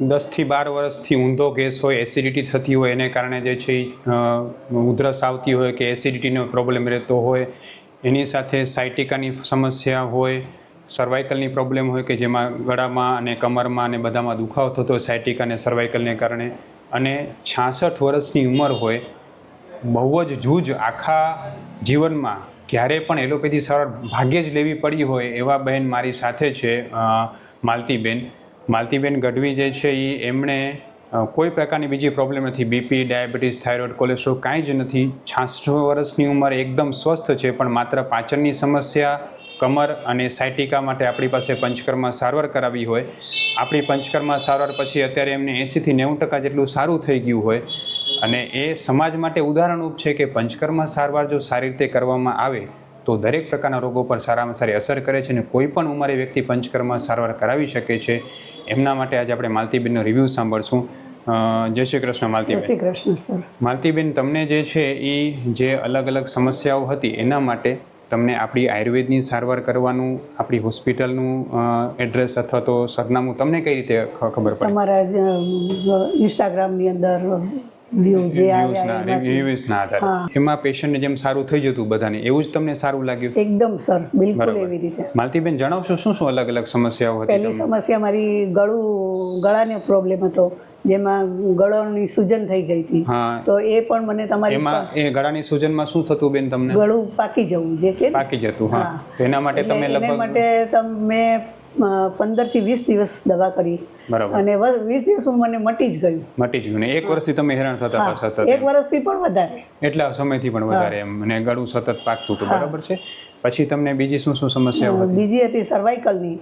દસથી બાર વર્ષથી ઊંધો ગેસ હોય એસિડિટી થતી હોય, એને કારણે જે છે ઉધરસ આવતી હોય કે એસિડિટીનો પ્રોબ્લેમ રહેતો હોય, એની સાથે સાયટિકાની સમસ્યા હોય સર્વાઇકલની પ્રોબ્લેમ હોય કે જેમાં ગળામાં અને કમરમાં અને બધામાં દુખાવો થતો હોય સાયટિક અને સર્વાઇકલને કારણે, અને છાસઠ વર્ષની ઉંમર હોય, બહુ જ જૂજ આખા જીવનમાં ક્યારે પણ એલોપેથી સારવાર ભાગ્યે જ લેવી પડી હોય એવા બહેન મારી સાથે છે માલતીબેન. માલતીબેન ગઢવી જે છે એ એમણે કોઈ પ્રકારની બીજી પ્રોબ્લેમ નથી. બીપી ડાયાબિટીસ થાઇરોઇડ કોલેસ્ટ્રોલ કાંઈ જ નથી. છાસઠ વર્ષની ઉંમર એકદમ સ્વસ્થ છે, પણ માત્ર પાચનની સમસ્યા, કમર અને સાયટિકા માટે આપણી પાસે પંચકર્મા સારવાર કરાવી હોય. આપણી પંચકર્મા સારવાર પછી અત્યારે એમને એંસીથી નેવું ટકા જેટલું સારું થઈ ગયું હોય. અને એ સમાજ માટે ઉદાહરણરૂપ છે કે પંચકર્મા સારવાર જો સારી રીતે કરવામાં આવે, તો દરેક પ્રકારના રોગો પર સારામાં સારી અસર કરે છે અને કોઈ પણ ઉંમરે વ્યક્તિ પંચકર્મા સારવાર કરાવી શકે છે. એમના માટે આજે આપણે માલતીબેનનો રિવ્યૂ સાંભળશું. જય શ્રી કૃષ્ણ જય શ્રી કૃષ્ણ સર. માલતીબેન તમને જે છે એ જે અલગ અલગ સમસ્યાઓ હતી એના માટે તમને આપણી આયુર્વેદની સારવાર કરવાનું આપણી હોસ્પિટલનું એડ્રેસ અથવા તો સરનામું તમને કઈ રીતે ખબર પડે? તમારા ઇન્સ્ટાગ્રામની અંદર વ્યૂ જે આવ્યા રિવ્યુઝના આધારે. એમાં પેશન્ટને જેમ સારું થઈ જતું બધાને. એવું જ તમને સારું લાગ્યું? એકદમ સર. બિલકુલ એવી રીતે. માલતીબેન જણાવશો શું શું અલગ અલગ સમસ્યાઓ હતી પહેલી સમસ્યા મારી ગળું ગળાનો પ્રોબ્લેમ હતો જેમાં ગળાની સૂજન થઈ ગઈ હતી. તો એ પણ મને તમારી એમાં એ ગળાની સૂજનમાં શું થતું બેન તમને? ગળું પાકી જવું જે કે પાકી જતું હા. તો એના માટે તમે લગભગ માટે તમે પંદરથી વીસ દિવસ દવા કરી. બરાબર. અને વીસ વીસ દિવસમાં મને મટી જ ગયું. મટી જ ગયું એક વર્ષથી તમે હેરાન થતા હતા સતત એક વર્ષથી પણ વધારે. એટલા સમયથી પણ વધારે એમ? અને ગળું સતત પાકતું હતું બરાબર છે? પછી તમને બીજી શું શું સમસ્યાઓ હતી? બીજી હતી સર્વાઇકલની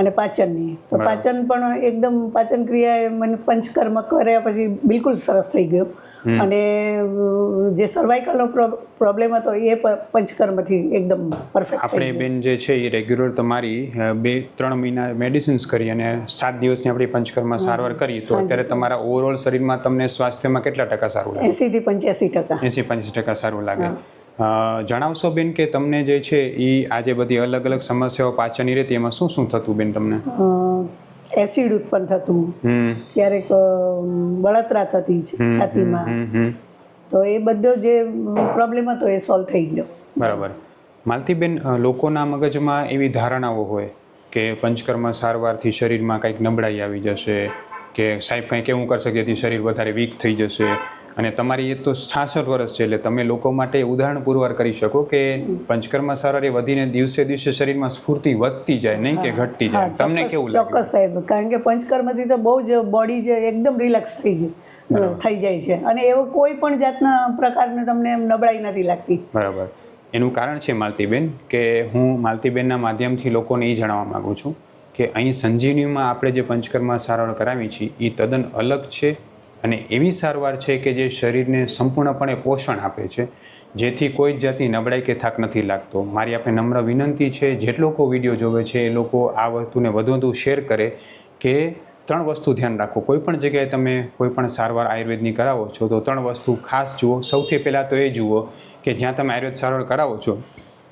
અને પાચનની. તો પાચન પણ એકદમ પાચન ક્રિયા મને પંચકર્મ કર્યા પછી બિલકુલ સરસ થઈ ગયો. અને જે સર્વાઇકલનો પ્રોબ્લેમ હતો એ પંચકર્મથી એકદમ પરફેક્ટ આપણે બેન જે છે એ રેગ્યુલર તમારી બે ત્રણ મહિના મેડિસિન્સ કરી અને સાત દિવસની આપણી પંચકર્મ સારવાર કરી. તો અત્યારે તમારા ઓવરઓલ શરીરમાં તમને સ્વાસ્થ્યમાં કેટલા ટકા સારું લાગે? એસી થી પંચ્યાસી ટકા. એંસી પંચ્યાસી ટકા સારું લાગે. જણાવશો બેન કે તમને જે છે એ આજે બધી અલગ અલગ સમસ્યાઓ પાચનની રહેતી એમાં શું શું થતું બેન તમને? એસિડ ઉત્પન્ન થતું. ક્યારેક બળતરા થતી છાતીમાં. તો એ બધો જે પ્રોબ્લેમ હતો એ સોલ્વ થઈ ગયો. બરાબર. માલતીબેન લોકોના મગજમાં એવી ધારણાઓ હોય કે પંચકર્મ સારવારથી શરીરમાં કંઈક નબળાઈ આવી જશે કે સાહેબ કંઈક એવું કરશે જેથી શરીર વધારે વીક થઈ જશે અને તમારી એ તો છાસઠ વર્ષ છે એટલે તમે લોકો માટે ઉદાહરણ પુરવાર કરી શકો કે પંચકર્મા સારવાર એ વધીને દિવસે દિવસે શરીરમાં સ્ફૂર્તિ વધતી જાય નહીં કે ઘટતી જાય. તમને કેવું લાગે ચોક્કસ સાહેબ. કારણ કે પંચકર્મથી તો બહુ જ બોડી જે એકદમ રિલેક્સ થઈ ગઈ થઈ જાય છે. અને એવો કોઈ પણ જાતના પ્રકારની તમને એમ નબળાઈ નથી લાગતી. બરાબર. એનું કારણ છે માલતીબેન કે હું માલતીબેનના માધ્યમથી લોકોને એ જણાવવા માગું છું કે અહીં સંજીવનીમાં આપણે જે પંચકર્મા સારવાર કરાવી છે એ તદ્દન અલગ છે અને એવી સારવાર છે કે જે શરીરને સંપૂર્ણપણે પોષણ આપે છે, જેથી કોઈ જ જાતની નબળાઈ કે થાક નથી લાગતો. મારી આપણે નમ્ર વિનંતી છે જે લોકો વીડિયો જોવે છે, એ લોકો આ વસ્તુને વધુ વધુ શેર કરે કે ત્રણ વસ્તુ ધ્યાન રાખો. કોઈ પણ જગ્યાએ તમે કોઈ પણ સારવાર આયુર્વેદની કરાવો છો, તો ત્રણ વસ્તુ ખાસ જુઓ. સૌથી પહેલાં તો એ જુઓ કે જ્યાં તમે આયુર્વેદ સારવાર કરાવો છો,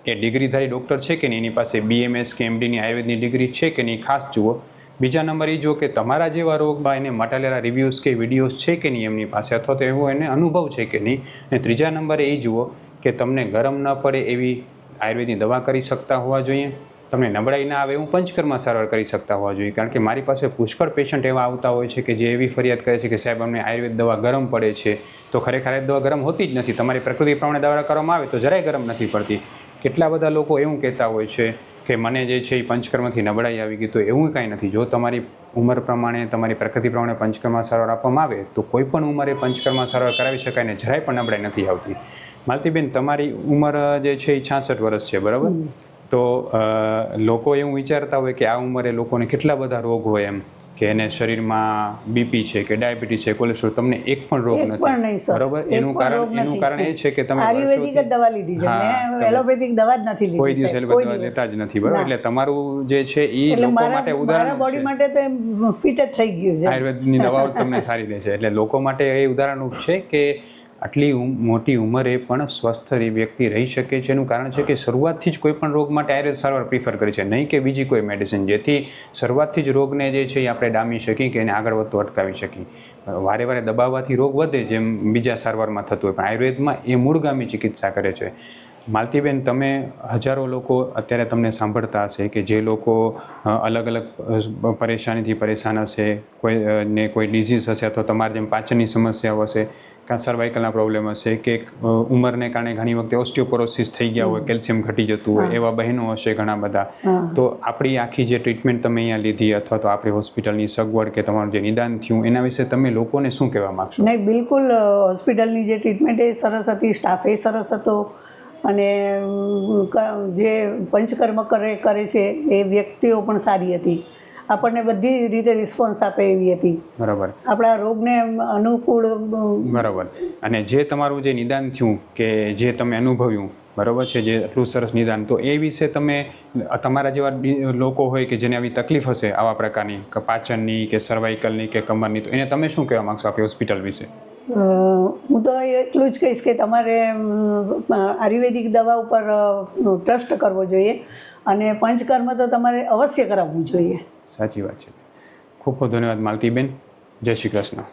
એ ડિગ્રીધારી ડૉક્ટર છે કે નહીં? એની પાસે બીએમએસ કે એમડીની આયુર્વેદની ડિગ્રી છે કે નહીં? ખાસ જુઓ. બીજા નંબર એ જો કે તમારા જેવા રોગમાં એને મટાડેલા રિવ્યૂઝ કે વિડીયોઝ છે કે નહીં એમની પાસે? અથવા તો એવો એને અનુભવ છે કે નહીં? અને ત્રીજા નંબરે એ જુઓ કે તમને ગરમ ન પડે એવી આયુર્વેદની દવા કરી શકતા હોવા જોઈએ? તમને નબળાઈ ના આવે એવું પંચકર્મા સારવાર કરી શકતા હોવા જોઈએ? કારણ કે મારી પાસે પુષ્કળ પેશન્ટ એવા આવતા હોય છે કે જે એવી ફરિયાદ કરે છે કે સાહેબ, અમને આયુર્વેદ દવા ગરમ પડે છે. તો ખરેખર દવા ગરમ હોતી જ નથી. તમારી પ્રકૃતિ પ્રમાણે દવા કરવામાં આવે તો જરાય ગરમ નથી પડતી. કેટલા બધા લોકો એવું કહેતા હોય છે કે મને જે છે એ પંચકર્મથી નબળાઈ આવી ગઈ તો એવું કાંઈ નથી. જો તમારી ઉંમર પ્રમાણે તમારી પ્રકૃતિ પ્રમાણે પંચકર્મા સારવાર આપવામાં આવે તો કોઈ પણ ઉંમરે પંચકર્મા સારવાર કરાવી શકાય ને જરાય પણ નબળાઈ નથી આવતી. માલતીબેન તમારી ઉંમર જે છે એ છાસઠ વર્ષ છે બરાબર? તો લોકો એવું વિચારતા હોય કે આ ઉંમરે લોકોને કેટલા બધા રોગ હોય એમ. કે એને શરીરમાં બીપી છે કે ડાયાબિટીસ છે કોલેસ્ટ્રોલ તમને એક પણ રોગ નથી. બરોબર? એનું કારણ એનું કારણ એ છે કે તમે આયુર્વેદિક જ દવા લીધી છે. મેં એલોપેથિક દવા જ નથી લીધી કોઈ દિવસ એલોપેથિક દવા લેતા જ નથી બરોબર? એટલે તમારું જે છે એ લોકો માટે માટે મારા બોડી માટે તો એમ ફિટ જ થઈ ગયું છે. આયુર્વેદની દવાઓ તમને સારી દે છે એટલે લોકો માટે એ ઉદાહરણ છે કે આટલી મોટી ઉંમરે પણ સ્વસ્થ વ્યક્તિ રહી શકે છે. એનું કારણ છે કે શરૂઆતથી જ કોઈ પણ રોગ માટે આયુર્વેદ સારવાર પ્રિફર કરે છે. નહીં કે બીજી કોઈ મેડિસિન જેથી શરૂઆતથી જ રોગને જે છે એ આપણે ડામી શકીએ કે એને આગળ વધતો અટકાવી શકીએ. વારે વારે દબાવવાથી રોગ વધે જેમ બીજા સારવારમાં થતું હોય. પણ આયુર્વેદમાં એ મૂળગામી ચિકિત્સા કરે છે. માલતીબેન, તમે હજારો લોકો અત્યારે તમને સાંભળતા હશે કે જે લોકો અલગ અલગ પરેશાનીથી પરેશાન હશે, કોઈ ને કોઈ ડિઝીઝ હશે અથવા તમારે જેમ પાચનની સમસ્યાઓ હશે કાં સર્વાઇકલના પ્રોબ્લેમ હશે કે ઉંમરને કારણે ઘણી વખતે ઓસ્ટિયોપોરોસિસ થઈ ગયા હોય કેલ્શિયમ ઘટી જતું હોય એવા બહેનો હશે ઘણા બધા. તો આપણી આખી જે ટ્રીટમેન્ટ તમે અહીંયા લીધી અથવા તો આપણી હોસ્પિટલની સગવડ કે તમારું જે નિદાન થયું એના વિશે તમે લોકોને શું કહેવા માગશો? નહીં બિલકુલ હોસ્પિટલની જે ટ્રીટમેન્ટ એ સરસ હતી સ્ટાફ એ સરસ હતો. અને જે પંચકર્મ કરે કરે છે એ વ્યક્તિઓ પણ સારી હતી. આપણને બધી રીતે રિસ્પોન્સ આપે એવી હતી. બરાબર. આપણા રોગને અનુકૂળ બરાબર. અને જે તમારું જે નિદાન થયું કે જે તમે અનુભવ્યું બરાબર છે જે આટલું સરસ નિદાન તો એ વિશે તમે તમારા જેવા લોકો હોય કે જેને આવી તકલીફ હશે આવા પ્રકારની કે પાચનની કે સર્વાઇકલની કે કમરની તો એને તમે શું કહેવા માગશો આપણી હોસ્પિટલ વિશે? હું તો એટલું જ કહીશ કે તમારે આયુર્વેદિક દવા ઉપર ટ્રસ્ટ કરવો જોઈએ અને પંચકર્મ તો તમારે અવશ્ય કરાવવું જોઈએ. સાચી વાત છે. ખૂબ ખૂબ ધન્યવાદ માલતીબેન. જય શ્રી કૃષ્ણ.